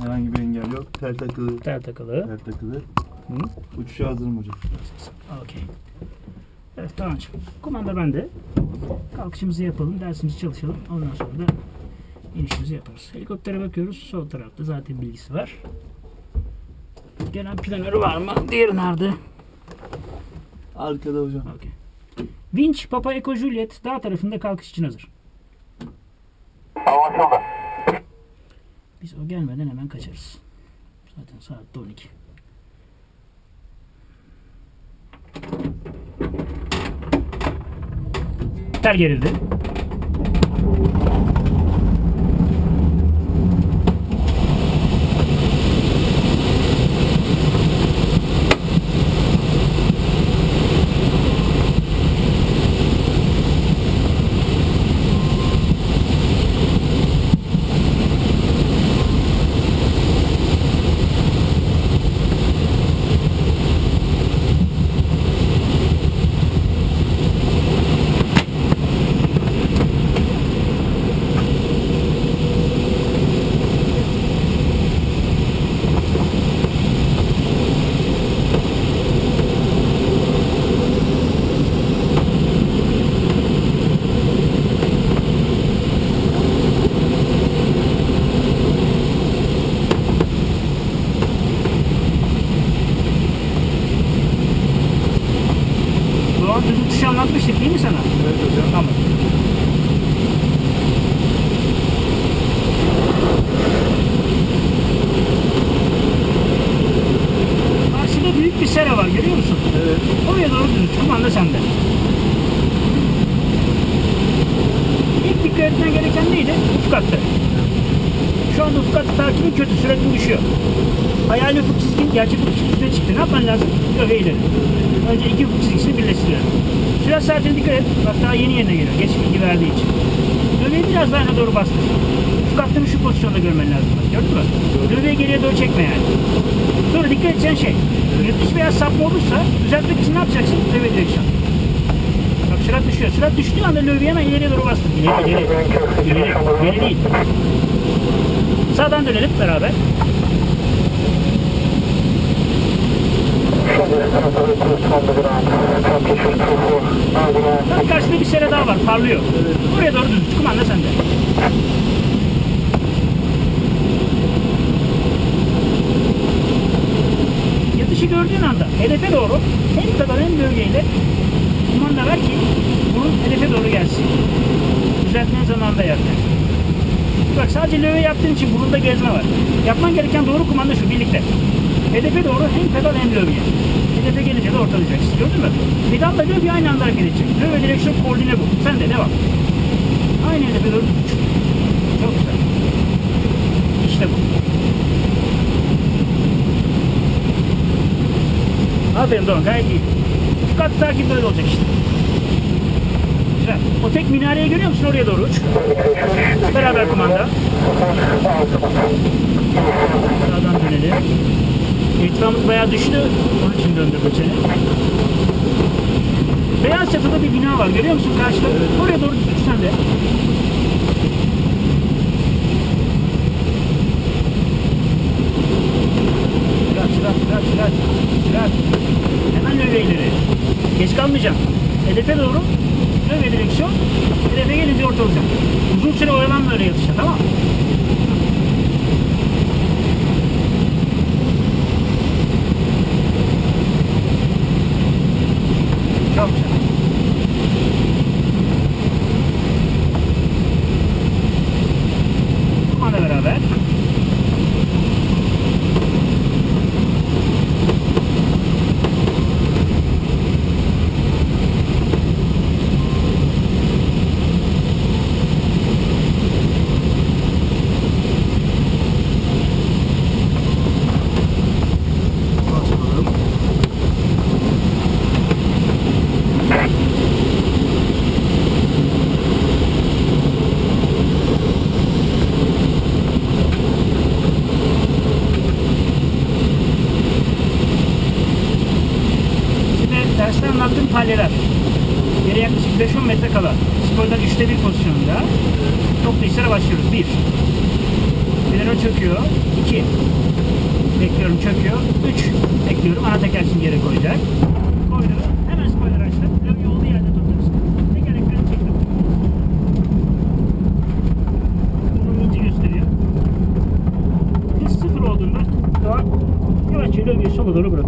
Herhangi bir engel yok. Tel takılı. Tel takılı. Tel takılı. Hı? Uçuşa hazırım hocam. Okey. Evet Kaan'cığım. Kumanda bende. Kalkışımızı yapalım. Dersimizi çalışalım. Ondan sonra da inişimizi yaparız. Helikoptere bakıyoruz. Sol tarafta zaten bilgisi var. Gelen planörü var mı? Diğeri nerede? Arkada hocam. Okey. Winch Papa Eco Juliet dağ tarafında kalkış için hazır. Anlaşıldı. Biz o gelmeden hemen kaçarız. Zaten saat de 12. Ter gerildi. Düz uçuşu anlatmıştık değil mi sana? Evet hocam. Tamam. Karşıda büyük bir sera var görüyor musun? Evet. Oraya doğru düz uç. Kumanda sende. İlk dikkat etmen gereken neydi? Ufuk hattı. Şu anda ufuk hattı takibin kötü. Süratin düşüyor. Hayali ufuk çizgin gerçek ufuk çizgisine çıktı. Ne yapman lazım? Öve ileri. Önce iki ufuk çizgisini birleştiriyorum. Sürat saatine dikkat et. Bak daha yeni yerine geliyor. Geç bilgi verdiği için. Dövmeyi biraz daha yana doğru bastır. Ufuk hattını şu pozisyonda görmen lazım. Gördün mü? Dövmeyi geriye doğru çekme yani. Sonra dikkat edeceğin şey. Yırtış veya sapma olursa düzeltmek için ne yapacaksın? Dövme direksiyon. Bak sürat düşüyor. Sürat düştüğü anda löveyi hemen ileriye doğru bastır. İleri, ileri. İleri, ileri değil. Sağdan dönelim beraber. Tam karşıda bir sere daha var. Parlıyor. Oraya doğru düz. Kumanda sende. Yatışı gördüğün anda hedefe doğru hem kadar hem bölgeyle Löve yaptığın için burunda gezme var. Yapman gereken doğru kumanda şu birlikte. Hedefe doğru hem pedal hem lövye. Hedefe gelince de ortalayacaksın. Gördün mü? Pedalla lövye aynı anda hareket edecek. Lövye direksiyon koordine bu. Sen de devam. Aynı hedefe doğru. Çok güzel. İşte bu. Aferin Doğan gayet iyi. Şu kat takip böyle olacak işte. Güzel. O tek minareyi görüyor musun? Oraya doğru uç. Beraber kumanda. Sağdan dönelim. İrtifamız bayağı düştü. Onun için döndür böçeni. Beyaz çatıda bir bina var. Görüyor musun karşıda? Oraya doğru düz sen de. Sürat, sürat, sürat. Sürat. Hemen löve ileri. Geç kalmayacaksın. Hedefe doğru. Löve direksiyon. Hedefe gelince orta olacak. Uzun süre oyalanma öyle yatışa tamam mı? Çok güzel. Kumanda beraber. Basalım. Şimdi derste anlattığım palyeler. Yere yaklaşık 5-10 metre kala. Spordan 3'te 1 pozisyonunda. Toplu işlere başlıyoruz. 1. Bir Kamera çöküyor. 2. Bekliyorum çöküyor. 3. Bekliyorum. Ana teker geri koyacak. Koydu. Hemen spoiler açtım. Lövye olduğu yerde tuttum. Tekerleklerini çektim. İnci gösteriyor. Hız sıfır olduğunda daha yavaşça lövyeyi sola doğru bırakıyorum.